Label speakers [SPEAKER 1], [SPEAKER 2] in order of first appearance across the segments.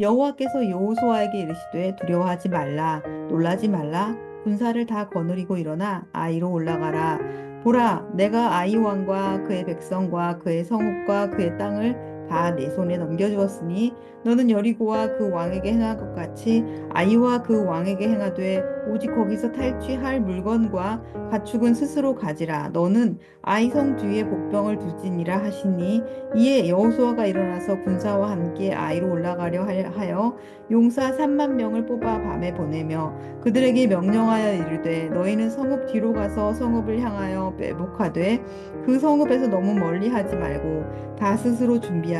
[SPEAKER 1] 여호와께서 여호수아에게 이르시되 두려워하지 말라 놀라지 말라. 군사를 다 거느리고 일어나 아이로 올라가라. 보라 내가 아이 왕과 그의 백성과 그의 성읍과 그의 땅을 다 내 손에 넘겨주었으니 너는 여리고와 그 왕에게 행한 것 같이 아이와 그 왕에게 행하되 오직 거기서 탈취할 물건과 가축은 스스로 가지라. 너는 아이 성 뒤에 복병을 두지니라 하시니 이에 여호수아가 일어나서 군사와 함께 아이로 올라가려 하여 용사 3만 명을 뽑아 밤에 보내며 그들에게 명령하여 이르되 너희는 성읍 뒤로 가서 성읍을 향하여 매복하되 그 성읍에서 너무 멀리 하지 말고 다 스스로 준비하라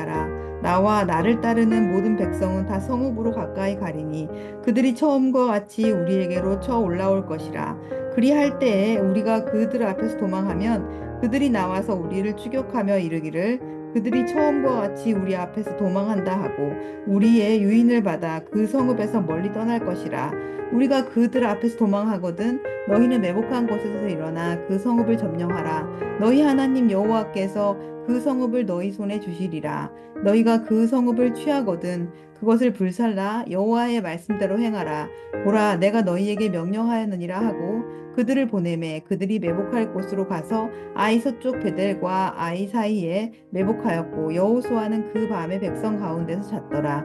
[SPEAKER 1] 나와 나를 따르는 모든 백성은 다 성읍으로 가까이 가리니 그들이 처음과 같이 우리에게로 쳐 올라올 것이라. 그리할 때에 우리가 그들 앞에서 도망하면 그들이 나와서 우리를 추격하며 이르기를 그들이 처음과 같이 우리 앞에서 도망한다 하고 우리의 유인을 받아 그 성읍에서 멀리 떠날 것이라. 우리가 그들 앞에서 도망하거든 너희는 매복한 곳에서 일어나 그 성읍을 점령하라. 너희 하나님 여호와께서 그 성읍을 너희 손에 주시리라 너희가 그 성읍을 취하거든 그것을 불살라 여호와의 말씀대로 행하라 보라 내가 너희에게 명령하였느니라 하고 그들을 보내매 그들이 매복할 곳으로 가서 아이 서쪽 베델과 아이 사이에 매복하였고 여호수아는 그 밤에 백성 가운데서 잤더라.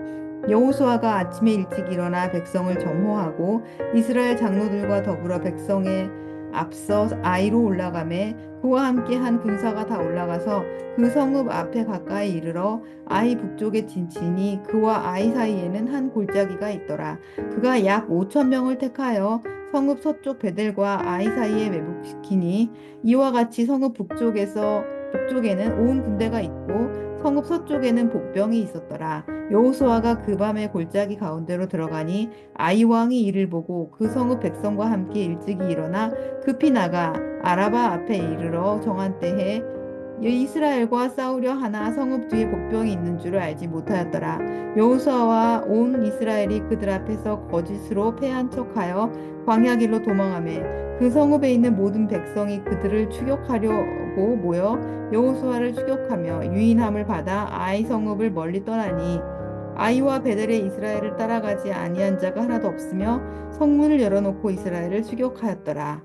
[SPEAKER 1] 여호수아가 아침에 일찍 일어나 백성을 점호하고 이스라엘 장로들과 더불어 백성의 앞서 아이로 올라가매 그와 함께 한 군사가 다 올라가서 그 성읍 앞에 가까이 이르러 아이 북쪽에 진치니 그와 아이 사이에는 한 골짜기가 있더라. 그가 약 5천 명을 택하여 성읍 서쪽 베델과 아이 사이에 매복시키니 이와 같이 성읍 북쪽에서 북쪽에는 온 군대가 있고 성읍 서쪽에는 복병이 있었더라. 여호수아가 그 밤에 골짜기 가운데로 들어가니 아이 왕이 이를 보고 그 성읍 백성과 함께 일찍이 일어나 급히 나가 아라바 앞에 이르러 정한 때에 이스라엘과 싸우려 하나 성읍 뒤에 복병이 있는 줄을 알지 못하였더라. 여호수아와 온 이스라엘이 그들 앞에서 거짓으로 패한 척하여 광야길로 도망하매 그 성읍에 있는 모든 백성이 그들을 추격하려 고 모여 여호수아를 추격하며 유인함을 받아 아이 성읍을 멀리 떠나니 아이와 베델의 이스라엘을 따라가지 아니한 자가 하나도 없으며 성문을 열어놓고 이스라엘을 추격하였더라.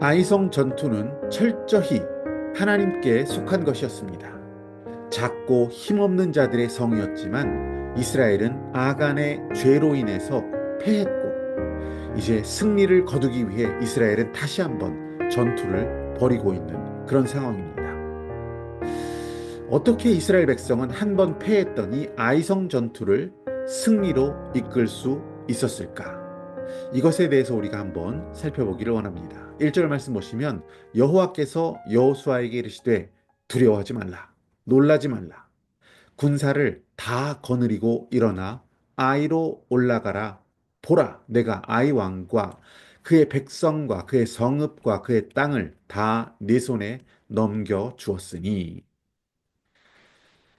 [SPEAKER 2] 아이성 전투는 철저히 하나님께 속한 것이었습니다. 작고 힘없는 자들의 성이었지만 이스라엘은 아간의 죄로 인해서 패했고 이제 승리를 거두기 위해 이스라엘은 다시 한번 전투를 벌이고 있는 그런 상황입니다. 어떻게 이스라엘 백성은 한 번 패했던 이 아이성 전투를 승리로 이끌 수 있었을까? 이것에 대해서 우리가 한번 살펴보기를 원합니다. 1절 말씀 보시면 여호와께서 여호수아에게 이르시되 두려워하지 말라 놀라지 말라 군사를 다 거느리고 일어나 아이로 올라가라 보라 내가 아이 왕과 그의 백성과 그의 성읍과 그의 땅을 다네 손에 넘겨 주었으니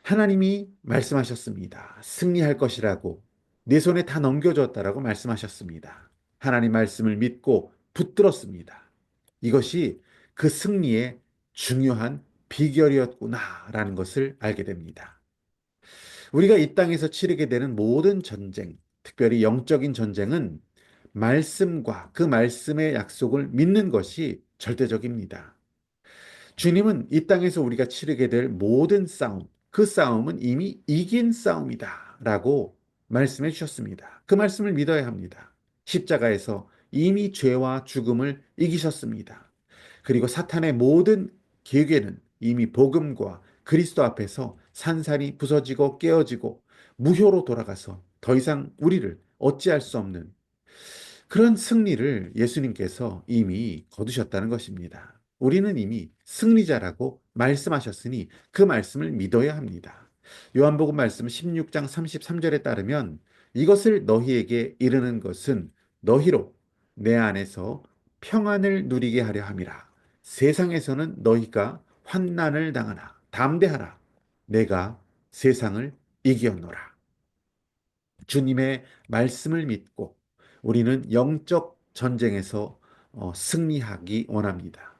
[SPEAKER 2] 하나님이 말씀하셨습니다. 승리할 것이라고 네 손에 다 넘겨줬다라고 말씀하셨습니다. 하나님 말씀을 믿고 붙들었습니다. 이것이 그 승리의 중요한 비결이었구나라는 것을 알게 됩니다. 우리가 이 땅에서 치르게 되는 모든 전쟁, 특별히 영적인 전쟁은 말씀과 그 말씀의 약속을 믿는 것이 절대적입니다. 주님은 이 땅에서 우리가 치르게 될 모든 싸움, 그 싸움은 이미 이긴 싸움이다. 라고 말씀해 주셨습니다. 그 말씀을 믿어야 합니다. 십자가에서 이미 죄와 죽음을 이기셨습니다. 그리고 사탄의 모든 계획에는 이미 복음과 그리스도 앞에서 산산이 부서지고 깨어지고 무효로 돌아가서 더 이상 우리를 어찌할 수 없는 그런 승리를 예수님께서 이미 거두셨다는 것입니다. 우리는 이미 승리자라고 말씀하셨으니 그 말씀을 믿어야 합니다. 요한복음 말씀 16장 33절에 따르면 이것을 너희에게 이르는 것은 너희로 내 안에서 평안을 누리게 하려 함이라. 세상에서는 너희가 환난을 당하나 담대하라. 내가 세상을 이기었노라. 주님의 말씀을 믿고 우리는 영적 전쟁에서 어, 승리하기 원합니다.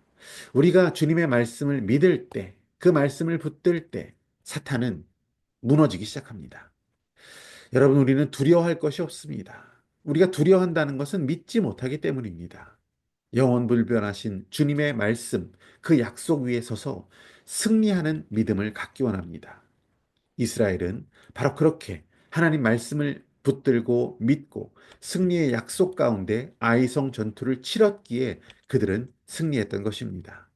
[SPEAKER 2] 우리가 주님의 말씀을 믿을 때, 그 말씀을 붙들 때 사탄은 무너지기 시작합니다. 여러분, 우리는 두려워할 것이 없습니다. 우리가 두려워한다는 것은 믿지 못하기 때문입니다. 영원 불변하신 주님의 말씀, 그 약속 위에 서서 승리하는 믿음을 갖기 원합니다. 이스라엘은 바로 그렇게 하나님 말씀을 붙들고 믿고 승리의 약속 가운데 아이성 전투를 치렀기에 그들은 승리했던 것입니다.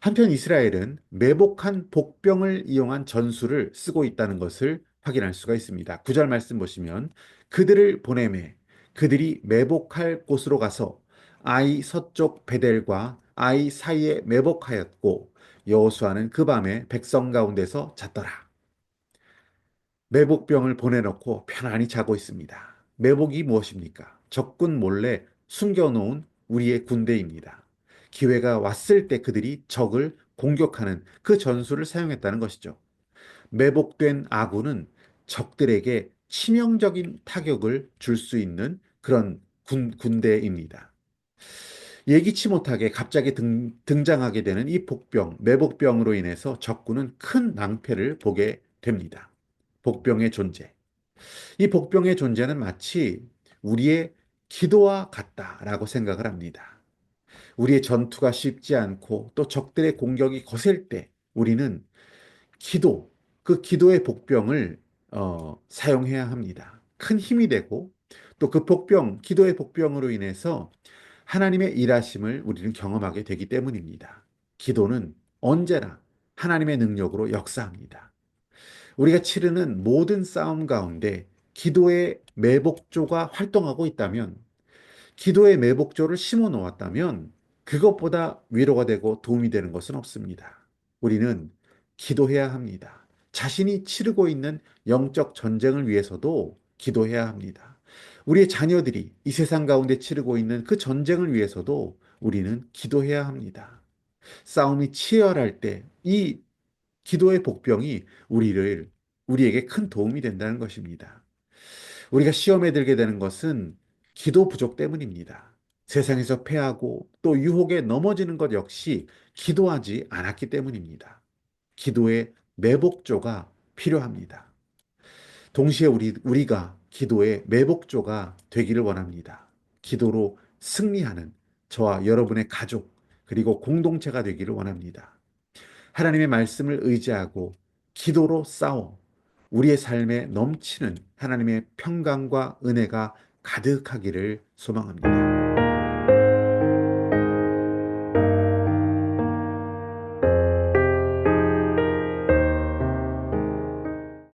[SPEAKER 2] 한편 이스라엘은 매복한 복병을 이용한 전술을 쓰고 있다는 것을 확인할 수가 있습니다. 구절 말씀 보시면 그들을 보내매 그들이 매복할 곳으로 가서 아이 서쪽 베델과 아이 사이에 매복하였고 여호수아는 그 밤에 백성 가운데서 잤더라. 매복병을 보내놓고 편안히 자고 있습니다. 매복이 무엇입니까? 적군 몰래 숨겨놓은 우리의 군대입니다. 기회가 왔을 때 그들이 적을 공격하는 그 전술을 사용했다는 것이죠. 매복된 아군은 적들에게 치명적인 타격을 줄 수 있는 그런 군, 군대입니다. 예기치 못하게 갑자기 등, 등장하게 되는 이 복병, 매복병으로 인해서 적군은 큰 낭패를 보게 됩니다. 복병의 존재. 이 복병의 존재는 마치 우리의 기도와 같다라고 생각을 합니다. 우리의 전투가 쉽지 않고 또 적들의 공격이 거셀 때 우리는 기도, 그 기도의 복병을 어, 사용해야 합니다. 큰 힘이 되고 또 그 복병, 기도의 복병으로 인해서 하나님의 일하심을 우리는 경험하게 되기 때문입니다. 기도는 언제나 하나님의 능력으로 역사합니다. 우리가 치르는 모든 싸움 가운데 기도의 매복조가 활동하고 있다면, 기도의 매복조를 심어 놓았다면, 그것보다 위로가 되고 도움이 되는 것은 없습니다. 우리는 기도해야 합니다. 자신이 치르고 있는 영적 전쟁을 위해서도 기도해야 합니다. 우리의 자녀들이 이 세상 가운데 치르고 있는 그 전쟁을 위해서도 우리는 기도해야 합니다. 싸움이 치열할 때 이 기도의 복병이 우리를 우리에게 큰 도움이 된다는 것입니다. 우리가 시험에 들게 되는 것은 기도 부족 때문입니다. 세상에서 패하고 또 유혹에 넘어지는 것 역시 기도하지 않았기 때문입니다. 기도의 매복조가 필요합니다. 동시에 우리, 우리가 기도의 매복조가 되기를 원합니다. 기도로 승리하는 저와 여러분의 가족, 그리고 공동체가 되기를 원합니다. 하나님의 말씀을 의지하고 기도로 싸워 우리의 삶에 넘치는 하나님의 평강과 은혜가 가득하기를 소망합니다.